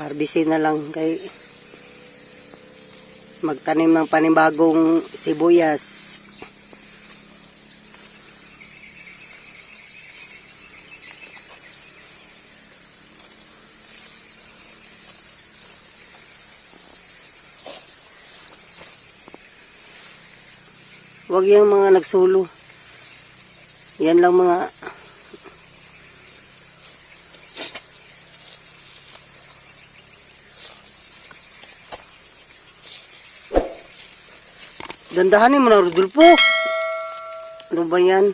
harbisin na lang kay magtanim ng panibagong sibuyas. Huwag yung mga nagsulo. Yan lang mga Dandahanin mo na, Rodolfo. Ano ba yan?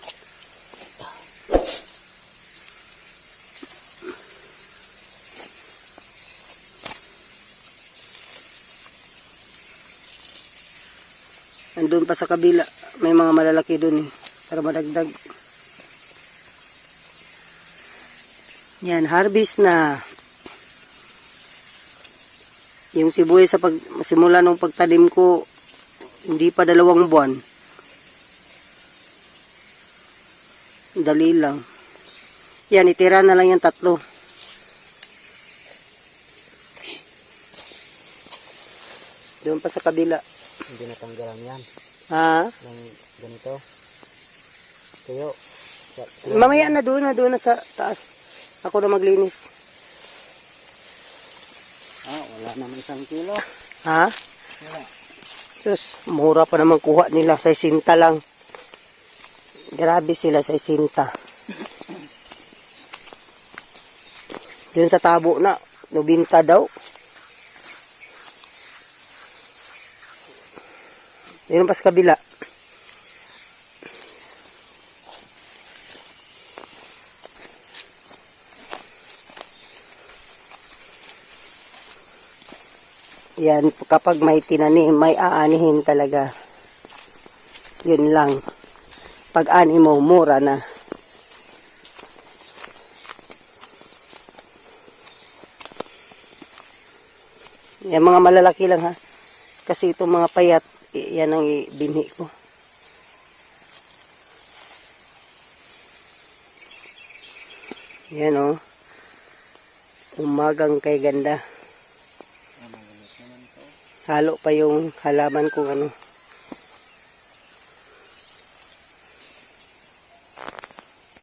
Andun pa sa kabila. May mga malalaki dun eh. Para madagdag. Yan, harvest na. Yung sibuyas sa pag, simula nung pagtanim ko, hindi pa dalawang buwan. Dali lang. Yan, itira na lang yung tatlo. Doon pa sa kabila. Hindi natanggalan yan. Ha? Ng ganito. Tuyo. Sa- Mamaya na doon na doon na sa taas. Ako na maglinis. Ah, wala naman isang kilo. Ha? Wala. Sus, mura pa naman kuha nila sa isinta lang. Grabe sila sa isinta. Yun sa tabo na, nubinta daw. Yun pa sa kabila. Yan, kapag may tinanim, may aanihin talaga. Yun lang. Pag ani mo, mura na. Yan, mga malalaki lang ha. Kasi itong mga payat, yan ang ibinhi ko. Yan o. Umagang kay ganda. Halo pa yung halaman kung ano.